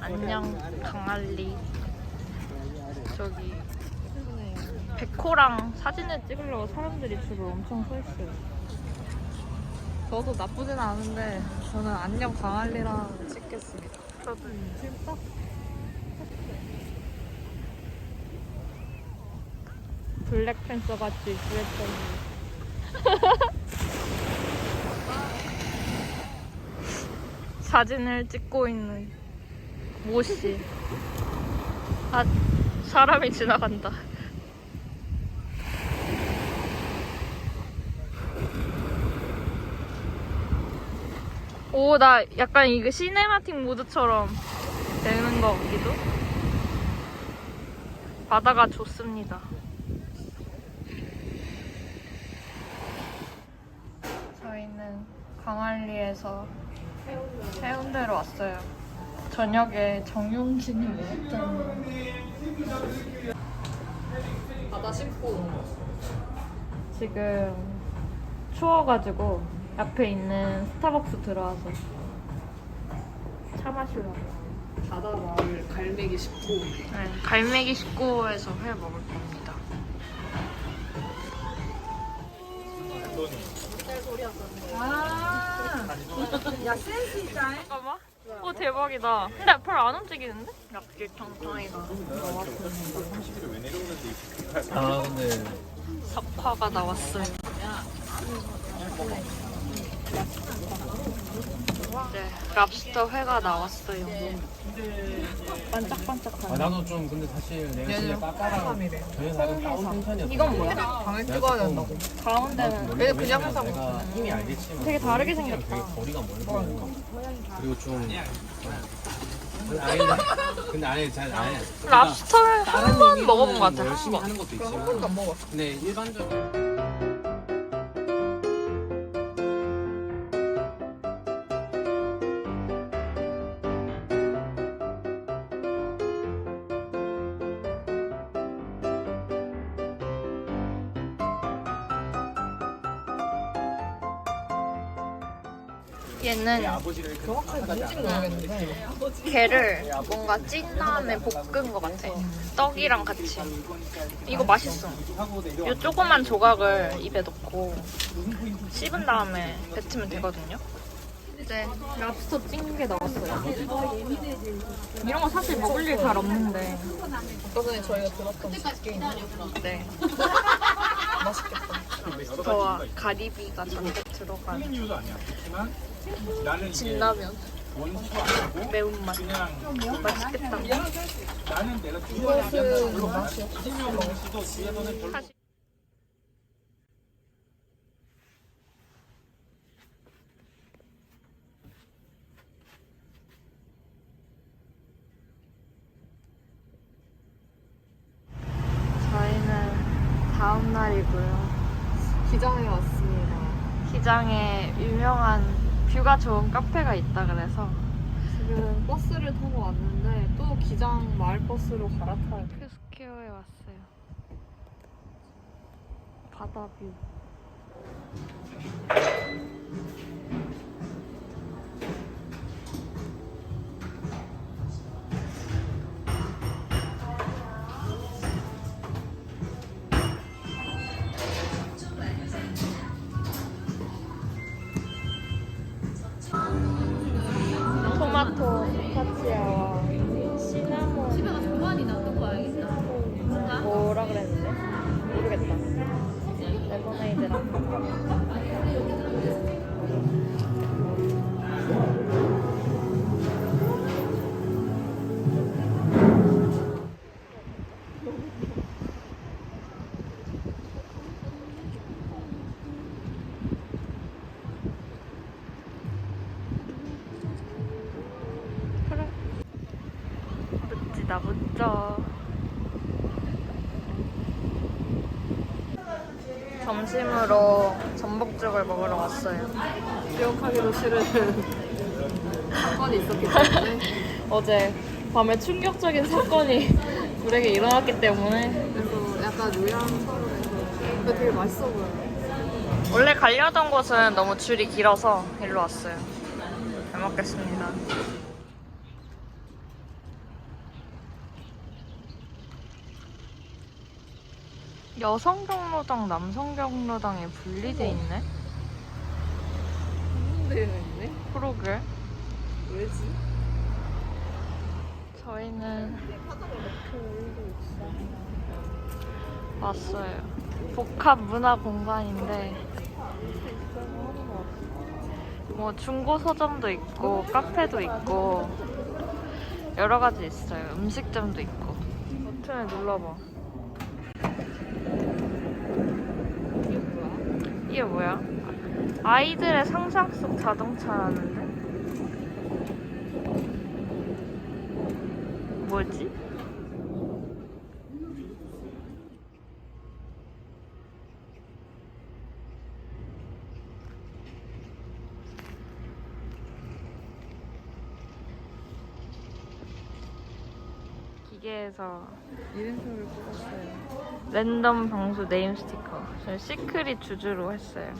안녕 강알리. 저기 백호랑 사진을 찍으려고 사람들이 줄을 엄청 서 있어요. 저도 나쁘진 않은데 저는 안녕 강할리랑 찍겠습니다. 저도 진짜? 블랙팬서 같이 그랬더 사진을 찍고 있는 모씨. 아 사람이 지나간다. 오 나 약간 이거 시네마틱 모드처럼 되는 거 같기도? 바다가 좋습니다. 저희는 광안리에서 해운대로 왔어요. 저녁에 정용진이 먹었잖아요. 바다 씹고 지금 추워가지고 앞에 있는 스타벅스 들어와서 차 마시려고. 바다 마을 갈매기 씹고 네, 갈매기 19호에서 회 먹을 겁니다. 야 센스 있다. 잠깐만. 어 대박이다. 근데 별로 안 움직이는데? 약질 탕탕이가 아 근데 석화가 나왔어요. 네, 랍스터 회가 나왔어요. 반짝반짝한. 아, 나도 좀 근데 사실 내가 진짜 빠빠랑 전혀 다른 다운 텐션이었어 이건 뭐야? 방을 찍어야 된다고. 가운데는 얘는 그냥 회사 내가 이미 알겠지만 되게 다르게 텐션이랑 생겼다. 되게 거리가 멀고 그리고 좀 근데 아예 근데 아예 잘 아예 랍스터를 한 번 먹어본 것 같아. 한 열심히 번. 하는 것도 한 번도 있지만 안 먹었어. 근데 일반적으 얘는 정확하게 뭔지는 모르겠는데. 게를 뭔가 찐 다음에 볶은 것 같아. 떡이랑 같이. 이거 맛있어. 요 조그만 조각을 입에 넣고 씹은 다음에 뱉으면 되거든요. 이제 랍스터 찐게 나왔어요. 이런 거 사실 먹을 일 잘 없는데. 아까 전에 저희가 들었던 게임 네. 맛있겠다. 저와 가리비가 잔뜩 들어간 진라면. 매운맛. 맛있겠다. 이것은 맛이 없어. 사실 저희는 다음 날이고요. 기장에 왔습니다. 기장에 유명한 뷰가 좋은 카페가 있다 그래서 지금 버스를 타고 왔는데 또 기장 마을 버스로 갈아타요. 큐스퀘어에 왔어요. 바다 뷰. 묻지다 묻죠 점심으로 전복죽을 먹으러 왔어요. 기억하기도 싫은 사건이 있었기 때문에 어제 밤에 충격적인 사건이 우리에게 일어났기 때문에 그래서 약간 요양서원에서 근데 되게 맛있어 보여요. 원래 가려던 곳은 너무 줄이 길어서 일로 왔어요. 잘 먹겠습니다. 여성 경로당, 남성 경로당에 분리돼 있네. 홍대에 있네? 그러게. 왜지? 저희는 왔어요. 복합 문화 공간인데 뭐 중고 서점도 있고 카페도 있고 여러 가지 있어요. 음식점도 있고. 버튼을 눌러봐. 이게 뭐야? 아이들의 상상 속 자동차라는데? 뭐지? 기계에서 이름표를 뽑았어요. 랜덤 방수 네임 스티커. 저희 시크릿 주주로 했어요.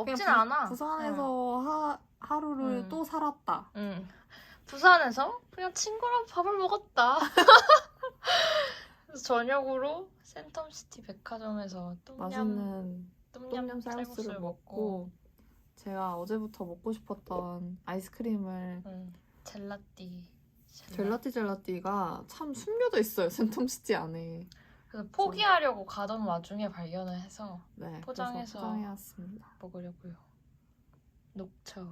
없진 그냥 부- 않아. 부산에서 하, 하루를 응. 또 살았다. 응. 부산에서 그냥 친구랑 밥을 먹었다. 그래서 저녁으로 센텀시티 백화점에서 똠얌 맛있는 똠얌 쌀국수를 먹고 제가 어제부터 먹고 싶었던 아이스크림을 응. 젤라띠. 젤라. 젤라띠 젤라띠가 참 숨겨져 있어요 센텀시티 안에. 그래서 포기하려고 가던 와중에 발견을 해서 네, 포장해서. 그래서 포장해왔습니다. 먹으려고요. 녹차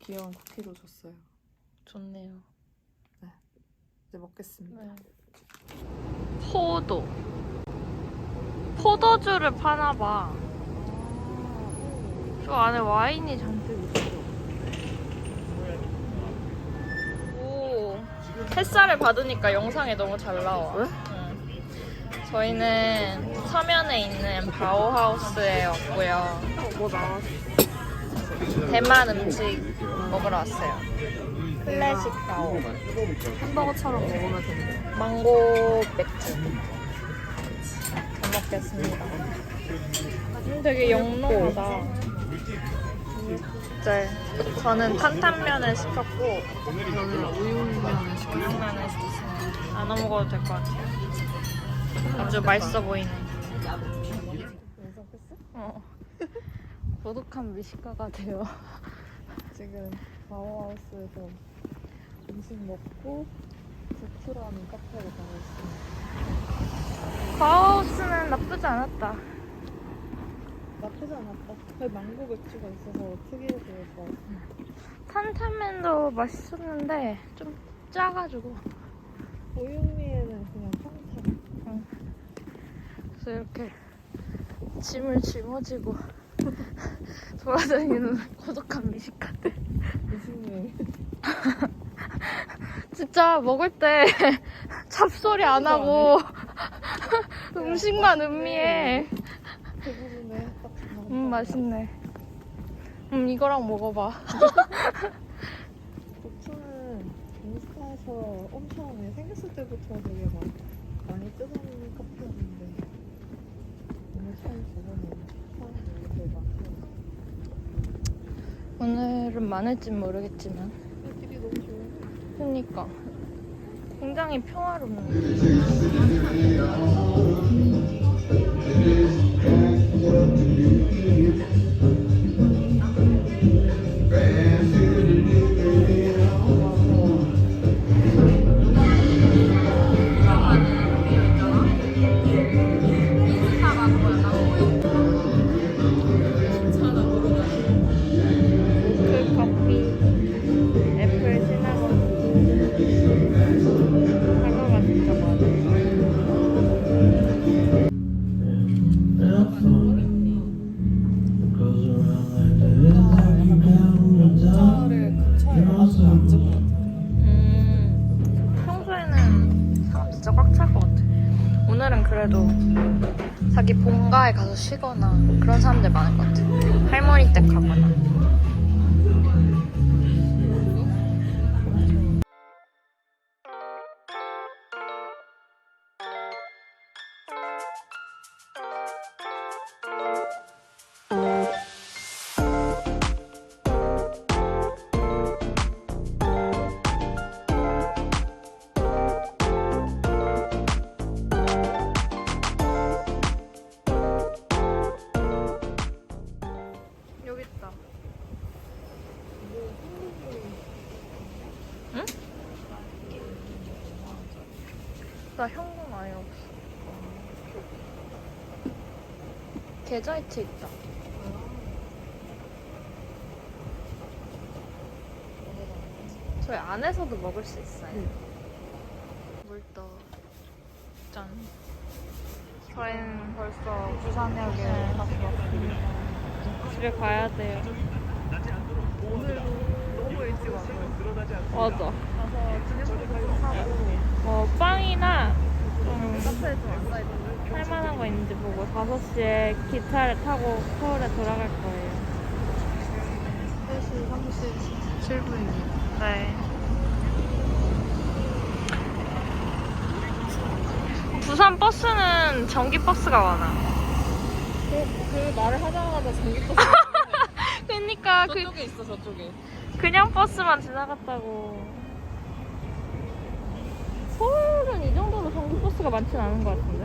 귀여운 쿠키도 줬어요. 좋네요. 이제 먹겠습니다. 네. 포도. 포도주를 파나 봐. 저 안에 와인이 잔뜩 있어. 오, 햇살을 받으니까 영상에 너무 잘 나와. 왜? 응. 저희는 서면에 있는 바오하우스에 왔고요. 대만 음식 먹으러 왔어요. 클래식 바오. 햄버거처럼 먹으면 된대. 망고 맥주. 잘 먹겠습니다. 음, 되게 영롱하다. 네, 저는 탄탄면을 시켰고 저는 우육면을 시켰어요. 나눠 먹어도 될 것 같아요. 아주 맛있어 보이네. 어. 고독한 미식가가 돼요. 지금 바오하우스에서 음식 먹고 부트라는 카페를 가고 있습니다. 바하우스는 나쁘지 않았다. 나쁘지 않았다. 그 망고 맥주가 있어서 특이해서 좋았어. 탄탄면도 맛있었는데 좀 짜가지고 우육미에는 그냥 평타. 그래서 이렇게 짐을 짊어지고 돌아다니는 고독한 미식가들. 음식물. 진짜 먹을 때 잡소리 안 하고 음식만 음미해. 음 맛있네. 음 이거랑 먹어봐. 부트는 인스타에서 엄청 생겼을 때부터 되게 막 많이 뜨는 카페였는데 오늘은 많을진 모르겠지만. 길이 너무 좋은데? 그러니까 굉장히 평화롭네. 그래도 자기 본가에 가서 쉬거나 그런 사람들 많을 것 같아요. 할머니 댁 가거나. 나 현금 아예 없어. 계좌이체 있다. 저희 안에서도 먹을 수 있어요. 물떠. 짠. 저희는 벌써 부산역에 다시 왔습니다. 집에 가야 돼요. 오늘도 너무 일찍 왔어요. 맞아. 가서 저녁도 사고 어, 빵이나 좀 할만한 거 있는지 보고 5시에 기차를 타고 서울에 돌아갈 거예요. 3시 37분입니다. 네. 부산 버스는 전기 버스가 많아. 그, 그 말을 하자마자 전기버스 그러니까 그 저쪽에 있어 저쪽에. 그냥 버스만 지나갔다고. 서울은 이 정도로 전기 버스가 많진 않은 것 같은데.